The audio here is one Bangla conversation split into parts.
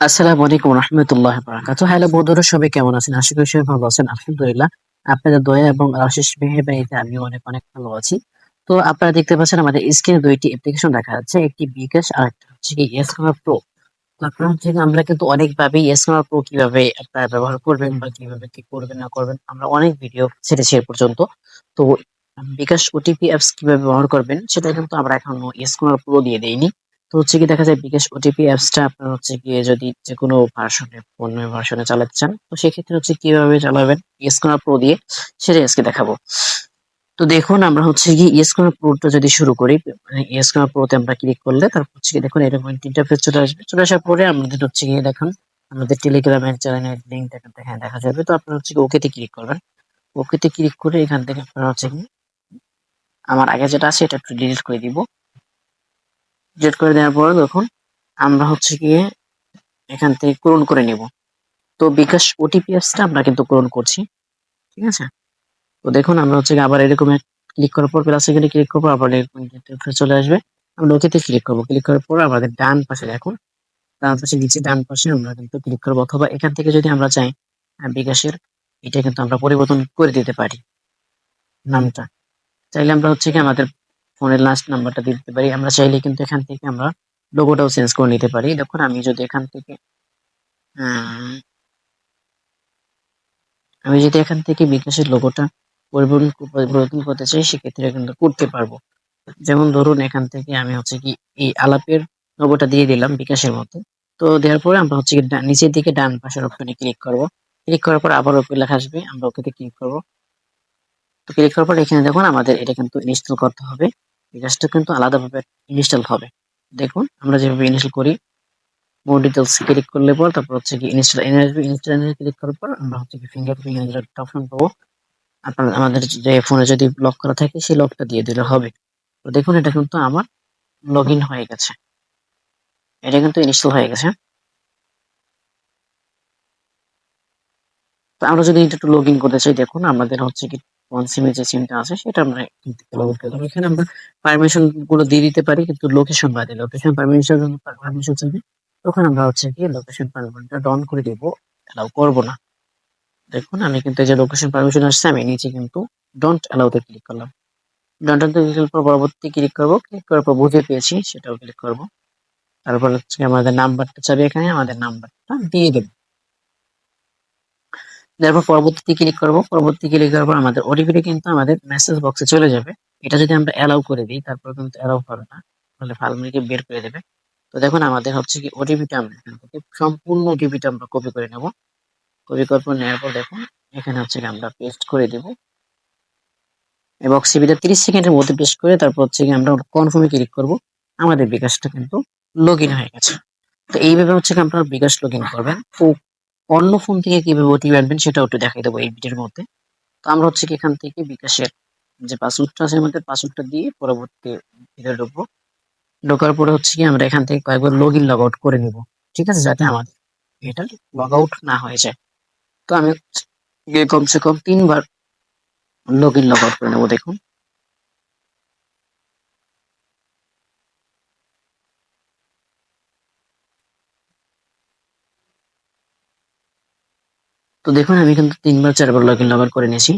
আসসালামু আলাইকুম রহমতুল্লাহ বারাকাতু। হ্যালো বন্ধুরা, সবাই কেমন আছেন? আশা করি সবাই ভালো আছেন। আলহামদুলিল্লাহ, আপনাদের দয়া এবং আশিস মেহেরবানিতে আমি অনেক অনেক ভালো আছি। তো আপনারা দেখতে পাচ্ছেন আমাদের স্ক্রিনে দুইটি অ্যাপ্লিকেশন দেখা যাচ্ছে একটি বিকাশ আর একটা হচ্ছে কি এসকামার প্রো আপনারা হচ্ছে কি, আমরা কিন্তু অনেকভাবে এসকামার প্রো কীভাবে আপনারা ব্যবহার করবেন বা কীভাবে কি করবেন, না করবেন, আমরা অনেক ভিডিও ছেড়েছি এ পর্যন্ত। তো বিকাশ ওটিপি অ্যাপস কীভাবে ব্যবহার করবেন, সেটা কিন্তু আমরা এখনও এসকামার প্রো দিয়ে দেইনি। তো হচ্ছে কি দেখা যায় বিকাশ ওটিপি অ্যাপসটা আপনার হচ্ছে গিয়ে যদি যে কোনো ভার্সনে ফোন ভার্সনে চালাতে চান, তো সেক্ষেত্রে হচ্ছে কীভাবে চালাবেন? ইয়েসকোনা প্রো দিয়ে সেটা আজকে দেখাবো। তো দেখুন, আমরা হচ্ছে কি ইয়েসকোনা প্রোটা যদি শুরু করি মানে ইয়েসকোনা প্রোতে আমরা ক্লিক করলে তারপর হচ্ছে কি দেখুন, এরকম ইন্টারফেস চলে আসবে। চলে আসার পরে আমাদের হচ্ছে গিয়ে দেখুন, আমাদের টেলিগ্রামের চ্যানেলের লিঙ্ক হ্যাঁ দেখা যাবে। তো আপনার হচ্ছে কি ওকেতে ক্লিক করবেন। ওকেতে ক্লিক করে এখান থেকে আপনারা হচ্ছে কি আমার আগে যেটা আছে, এটা একটু ডিলিট করে দিব। ডিলিট করে দেওয়ার পরে দেখুন, আমরা হচ্ছে গিয়ে এখান থেকে পূরণ করে নিব। তো বিকাশ ওটিপি অ্যাপসটা আমরা কিন্তু পূরণ করছি। ঠিক আছে? তো দেখুন, আমরা হচ্ছে আবার এরকম ক্লিক করার পর প্লাস এখানে ক্লিক করব, আবার এরকম চলে আসবে। আমরা ওকেতে ক্লিক করব। ক্লিক করার পর আমাদের ডান পাশে দেখুন, ডান পাশে নিচে ডান পাশে আমরা কিন্তু ক্লিক করব। অথবা এখান থেকে যদি আমরা চাই বিকাশের এটা কিন্তু আমরা পরিবর্তন করে দিতে পারি নামটা। চাইলে আমরা হচ্ছে কি আমাদের ফোনের লাস্ট নাম্বারটা দিতে পারি। আমরা চাইলে কিন্তু এখান থেকে আমরা লোগোটাও চেঞ্জ করে নিতে পারি। দেখুন, আমি যদি এখান থেকে আমি যদি এখান থেকে বিকাশের লোগোটা পরিবর্তন করতে চাই, সেক্ষেত্রে কিন্তু করতে পারব। যেমন ধরুন, এখান থেকে আমি হচ্ছে কি এই আলাপের লোগোটা দিয়ে দিলাম বিকাশের মধ্যে তো দেওয়ার পরে আমরা হচ্ছে কি নিচের দিকে ডান পাশের অপশনে ক্লিক করব। ক্লিক করার পর আবার ওকে লেখা আসবে, আমরা ওকেতে ক্লিক করব। তো ক্লিক করার পর এখানে দেখুন, আমাদের এটা কিন্তু ইনস্টল করতে হবে। বিকাশটা কিন্তু আলাদাভাবে ইনস্টল হবে। দেখুন, আমরা যেভাবে ইনস্টল করি মোর ডিটেলস ক্লিক করলে পর, তারপর হচ্ছে কি install energy install energy click করার পর, আমরা হচ্ছে কি ফিঙ্গারপ্রিন্ট অপশন পাবো। আপনার, আমাদের যে ফোনে যদি লক করা থাকে, সেই লকটা দিয়ে দিলে হবে। তো দেখুন, এটা কিন্তু আমার লগ হয়ে গেছে। এটা কিন্তু ইনস্টল হয়ে গেছে। তো আমরা যদি এটা একটু লগ করতে চাই, দেখুন, আমাদের হচ্ছে কি কোন সিমে যে সিমটা আছে সেটা আমরা এখান আমরা পারমিশনগুলো দিয়ে দিতে পারি, কিন্তু লোকেশন বাদে লোকেশন পারমিশন পারমিশন চাইবে তখন আমরা হচ্ছে কি লোকেশন পারমিশনটা ডন করে দেব অ্যালাউ করব না। দেখুন, আমি কিন্তু যে লোকেশন পারমিশন আসছে, আমি নিচে কিন্তু ডোন্ট অ্যালাউতে ক্লিক করলাম। ডোন্ট ক্লিক করার পর পরবর্তী ক্লিক করব ক্লিক করার পর বুঝে পেয়েছি, সেটাও ক্লিক করব। তারপর হচ্ছে আমাদের নাম্বারটা চাবে এখানে, আমাদের নাম্বারটা দিয়ে দেবো। তারপর পরবর্তীতে ক্লিক করব। পরবর্তী ক্লিক করার পর আমাদের ওটিপিটা কিন্তু আমাদের মেসেজ বক্সে চলে যাবে। এটা যদি আমরা অ্যালাউ করে দিই, তারপর কিন্তু অ্যালাউ হবে না। তাহলে ফাইলগুলিকে বের করে দেবে। তো দেখুন, আমাদের হচ্ছে কি ওটিপিটা আমরা এখান থেকে সম্পূর্ণ ওটিপিটা আমরা কপি করে নেব। কপি করার পর নেওয়ার পর দেখুন, এখানে হচ্ছে কি আমরা পেস্ট করে দেব। এবং সিবিটা তিরিশ সেকেন্ডের মধ্যে পেস্ট করে তারপর হচ্ছে কি আমরা কনফার্মে ক্লিক করব। আমাদের বিকাশটা কিন্তু লগ হয়ে গেছে। তো এইভাবে হচ্ছে কি আপনারা বিকাশ লগ করবেন। তো অন্য ফোন থেকে কীভাবে ওটিপি আনবেন সেটাও একটু দেখাই দেবো এই ভিডিওর মধ্যে। তো আমরা হচ্ছে কি এখান থেকে বিকাশের যে পাসওয়ার্ডটা আছে আমাদের পাসওয়ার্ডটা দিয়ে পরবর্তী ভিডিও ঢুকবো। ঢোকার পরে হচ্ছে কি আমরা এখান থেকে কয়েকবার লগ ইন লগ আউট করে নিব, ঠিক আছে? যাতে আমাদের এটা লগ আউট না হয়ে যায়। তো আমি কমসে কম তিনবার লগ ইন লগ আউট করে নেব, দেখুন। তো দেখুন, আমি কিন্তু তিনবার, চারবার লগ ইন লগ করে নিয়েছি।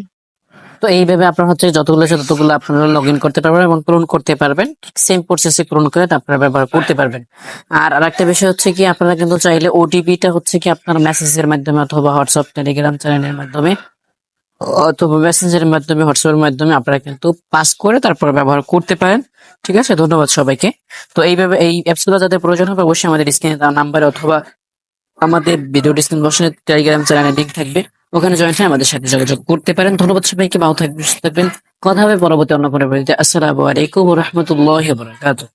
তো এইভাবে আপনার হচ্ছে যতগুলো আছে ততগুলো আপনারা লগ ইন করতে পারবেন এবং পূরণ করতে পারবেন। সেম প্রসেসে পূরণ করে আপনারা ব্যবহার করতে পারবেন। আর আরেকটা বিষয় হচ্ছে কি, আপনারা কিন্তু চাইলে ওটিপিটা হচ্ছে কি আপনার মেসেজের মাধ্যমে অথবা হোয়াটসঅ্যাপ টেলিগ্রাম চ্যানেলের মাধ্যমে, অথবা মেসেঞ্জারের মাধ্যমে হোয়াটসঅ্যাপের মাধ্যমে আপনারা কিন্তু পাস করে তারপর ব্যবহার করতে পারেন। ঠিক আছে? ধন্যবাদ সবাইকে। তো এইভাবে এই অ্যাপসগুলো যাদের প্রয়োজন হবে, অবশ্যই আমাদের স্ক্রিনে দেওয়া নাম্বারে অথবা আমাদের ভিডিও ডিসক্রিপশনে টেলিগ্রাম চ্যানেলের লিঙ্ক থাকবে। ওখানে জয়েন হয়ে আমাদের সাথে যোগাযোগ করতে পারেন। ধন্যবাদ সবাইকে। ভালো থাকবেন থাকবেন। কথা হবে পরবর্তী অন্য পরবর্তীতে আসসালামু আলাইকুম রহমতুল্লাহ বরকাতুহ।